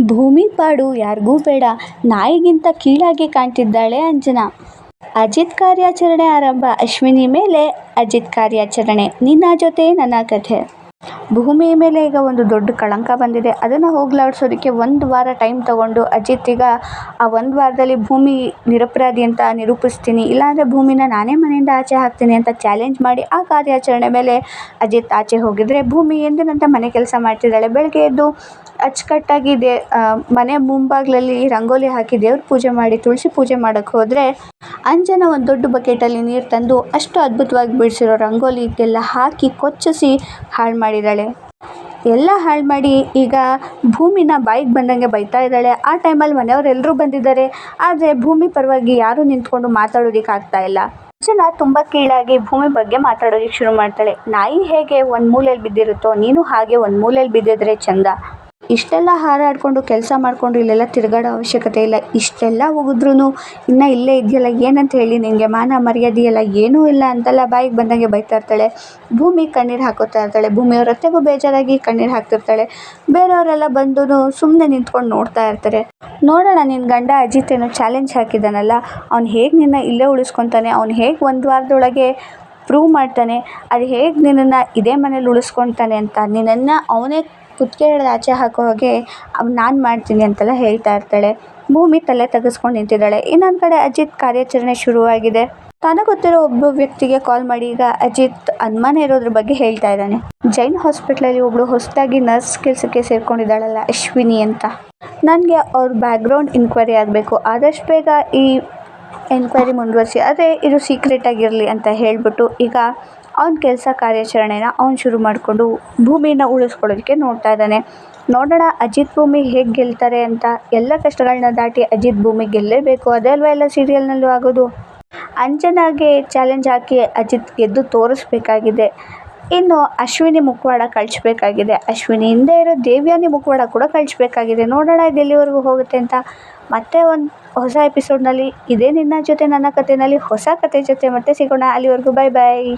ಭೂಮಿ ಪಾಡು ಯಾರಿಗೂ ಬೇಡ, ನಾಯಿಗಿಂತ ಕೀಳಾಗಿ ಕಾಣ್ತಿದ್ದಾಳೆ ಅಂಜನಾ. ಅಜಿತ್ ಕಾರ್ಯಾಚರಣೆ ಆರಂಭ, ಅಶ್ವಿನಿ ಮೇಲೆ ಅಜಿತ್ ಕಾರ್ಯಾಚರಣೆ. ನಿನ್ನ ಜೊತೆ ನನ್ನ ಕಥೆ. ಭೂಮಿ ಮೇಲೆ ಈಗ ಒಂದು ದೊಡ್ಡ ಕಳಂಕ ಬಂದಿದೆ. ಅದನ್ನು ಹೋಗ್ಲಾಡ್ಸೋದಕ್ಕೆ ಒಂದು ವಾರ ಟೈಮ್ ತಗೊಂಡು ಅಜಿತ್ ಈಗ ಆ ಒಂದು ವಾರದಲ್ಲಿ ಭೂಮಿ ನಿರಪರಾಧಿ ಅಂತ ನಿರೂಪಿಸ್ತೀನಿ. ಇಲ್ಲಾಂದರೆ ಭೂಮಿನ ನಾನೇ ಮನೆಯಿಂದ ಆಚೆ ಹಾಕ್ತೀನಿ ಅಂತ ಚಾಲೆಂಜ್ ಮಾಡಿ ಆ ಕಾರ್ಯಾಚರಣೆ ಮೇಲೆ ಅಜಿತ್ ಆಚೆ ಹೋಗಿದ್ರೆ ಭೂಮಿ ಎಂದಿನಂತೆ ಮನೆ ಕೆಲಸ ಮಾಡ್ತಿದ್ದಾಳೆ. ಬೆಳಗ್ಗೆ ಎದ್ದು ಅಚ್ಚುಕಟ್ಟಾಗಿ ದೇ ಮನೆ ಮುಂಭಾಗಲಲ್ಲಿ ರಂಗೋಲಿ ಹಾಕಿ ದೇವ್ರ ಪೂಜೆ ಮಾಡಿ, ತುಳಸಿ ಪೂಜೆ ಮಾಡೋಕ್ಕೆ ಹೋದರೆ ಅಂಜನ ಒಂದು ದೊಡ್ಡ ಬಕೆಟಲ್ಲಿ ನೀರು ತಂದು ಅಷ್ಟು ಅದ್ಭುತವಾಗಿ ಬಿಡಿಸಿರೋ ರಂಗೋಲಿಗೆಲ್ಲ ಹಾಕಿ ಕೊಚ್ಚಿಸಿ ಹಾಳು ಮಾಡಿದ್ದಾಳೆ. ಎಲ್ಲ ಹಾಳು ಮಾಡಿ ಈಗ ಭೂಮಿನ ಬಾಯಿಗೆ ಬಂದಂಗೆ ಬೈತಾ ಇದ್ದಾಳೆ. ಆ ಟೈಮಲ್ಲಿ ಮನೆಯವರೆಲ್ಲರೂ ಬಂದಿದ್ದಾರೆ. ಆದರೆ ಭೂಮಿ ಪರವಾಗಿ ಯಾರೂ ನಿಂತ್ಕೊಂಡು ಮಾತಾಡೋದಕ್ಕೆ ಆಗ್ತಾ ಇಲ್ಲ. ಜನ ತುಂಬ ಕೀಳಾಗಿ ಭೂಮಿ ಬಗ್ಗೆ ಮಾತಾಡೋದಕ್ಕೆ ಶುರು ಮಾಡ್ತಾಳೆ. ನಾಯಿ ಹೇಗೆ ಒಂದು ಮೂಲೆಯಲ್ಲಿ ಬಿದ್ದಿರುತ್ತೋ ನೀನು ಹಾಗೆ ಒಂದು ಮೂಲೆಯಲ್ಲಿ ಬಿದ್ದಿದ್ರೆ ಚಂದ. ಇಷ್ಟೆಲ್ಲ ಹಾರಾಡಿಕೊಂಡು ಕೆಲಸ ಮಾಡಿಕೊಂಡು ಇಲ್ಲೆಲ್ಲ ತಿರುಗಾಡೋ ಅವಶ್ಯಕತೆ ಇಲ್ಲ. ಇಷ್ಟೆಲ್ಲ ಹೋಗಿದ್ರೂ ಇನ್ನೂ ಇಲ್ಲೇ ಇದೆಯಲ್ಲ, ಏನಂತ ಹೇಳಿ ನಿನಗೆ? ಮಾನ ಮರ್ಯಾದೆ ಎಲ್ಲ ಏನೂ ಇಲ್ಲ ಅಂತೆಲ್ಲ ಬಾಯಿಗೆ ಬಂದಂಗೆ ಬೈತಾ ಇರ್ತಾಳೆ. ಭೂಮಿ ಕಣ್ಣೀರು ಹಾಕೋತಾ ಇರ್ತಾಳೆ. ಭೂಮಿಯವ್ರ ಅತ್ತೆಗೂ ಬೇಜಾರಾಗಿ ಕಣ್ಣೀರು ಹಾಕ್ತಿರ್ತಾಳೆ. ಬೇರೆಯವರೆಲ್ಲ ಬಂದು ಸುಮ್ಮನೆ ನಿಂತ್ಕೊಂಡು ನೋಡ್ತಾ ಇರ್ತಾರೆ. ನೋಡೋಣ ನಿನ್ನ ಗಂಡ ಅಜಿತ್ ಏನೋ ಚಾಲೆಂಜ್ ಹಾಕಿದ್ದಾನಲ್ಲ ಅವ್ನು ಹೇಗೆ ನಿನ್ನ ಇಲ್ಲೇ ಉಳಿಸ್ಕೊತಾನೆ? ಅವ್ನು ಹೇಗೆ ಒಂದು ವಾರದೊಳಗೆ ಪ್ರೂವ್ ಮಾಡ್ತಾನೆ? ಅದು ಹೇಗೆ ನಿನ್ನನ್ನು ಇದೇ ಮನೇಲಿ ಉಳಿಸ್ಕೊತಾನೆ ಅಂತ? ನಿನ್ನನ್ನು ಅವನೇ ಕುತ್ತಿಗೆ ಆಚೆ ಹಾಕೋ ಹಾಗೆ ನಾನು ಮಾಡ್ತೀನಿ ಅಂತೆಲ್ಲ ಹೇಳ್ತಾ ಇರ್ತಾಳೆ. ಭೂಮಿ ತಲೆ ತೆಗೆಸ್ಕೊಂಡು ನಿಂತಿದ್ದಾಳೆ. ಇನ್ನೊಂದು ಕಡೆ ಅಜಿತ್ ಕಾರ್ಯಾಚರಣೆ ಶುರುವಾಗಿದೆ. ತಾನು ಗೊತ್ತಿರೋ ಒಬ್ಬ ವ್ಯಕ್ತಿಗೆ ಕಾಲ್ ಮಾಡಿ ಈಗ ಅಜಿತ್ ಅನುಮಾನ ಇರೋದ್ರ ಬಗ್ಗೆ ಹೇಳ್ತಾ ಇದ್ದಾನೆ. ಜೈನ್ ಹಾಸ್ಪಿಟ್ಲಲ್ಲಿ ಒಬ್ಳು ಹೊಸದಾಗಿ ನರ್ಸ್ ಕೆಲಸಕ್ಕೆ ಸೇರ್ಕೊಂಡಿದ್ದಾಳಲ್ಲ, ಅಶ್ವಿನಿ ಅಂತ. ನನಗೆ ಅವ್ರ ಬ್ಯಾಕ್ಗ್ರೌಂಡ್ ಇನ್ಕ್ವೈರಿ ಆಗಬೇಕು. ಆದಷ್ಟು ಬೇಗ ಈ ಎನ್ಕ್ವೈರಿ ಮುಂದುವರಿಸಿ. ಆದರೆ ಇದು ಸೀಕ್ರೆಟ್ ಆಗಿರಲಿ ಅಂತ ಹೇಳಿಬಿಟ್ಟು ಈಗ ಅವ್ನ ಕೆಲಸ ಕಾರ್ಯಾಚರಣೆನ ಅವ್ನು ಶುರು ಮಾಡಿಕೊಂಡು ಭೂಮಿನ ಉಳಿಸ್ಕೊಳ್ಳೋದಕ್ಕೆ ನೋಡ್ತಾ ಇದ್ದಾನೆ. ನೋಡೋಣ ಅಜಿತ್ ಭೂಮಿ ಹೇಗೆ ಗೆಲ್ತಾರೆ ಅಂತ. ಎಲ್ಲ ಕಷ್ಟಗಳನ್ನ ದಾಟಿ ಅಜಿತ್ ಭೂಮಿ ಗೆಲ್ಲಲೇಬೇಕು ಅದೇ ಎಲ್ಲ ಸೀರಿಯಲ್ನಲ್ಲೂ ಆಗೋದು? ಅಂಜನಾಗೆ ಚಾಲೆಂಜ್ ಹಾಕಿ ಅಜಿತ್ ಗೆದ್ದು ತೋರಿಸ್ಬೇಕಾಗಿದೆ. ಇನ್ನು ಅಶ್ವಿನಿ ಮುಖವಾಡ ಕಳಿಸ್ಬೇಕಾಗಿದೆ. ಅಶ್ವಿನಿ ಹಿಂದೆ ಇರೋ ದೇವ್ಯಾನಿ ಮುಖವಾಡ ಕೂಡ ಕಳಿಸ್ಬೇಕಾಗಿದೆ. ನೋಡೋಣ ಇದು ಎಲ್ಲಿವರೆಗೂ ಹೋಗುತ್ತೆ ಅಂತ. ಮತ್ತೆ ಒಂದು ಹೊಸ ಎಪಿಸೋಡ್ನಲ್ಲಿ ಇದೇ ನಿನ್ನ ಜೊತೆ ನನ್ನ ಕಥೆನಲ್ಲಿ ಹೊಸ ಕತೆ ಜೊತೆ ಮತ್ತೆ ಸಿಗೋಣ. ಅಲ್ಲಿವರೆಗೂ ಬಾಯ್ ಬಾಯ್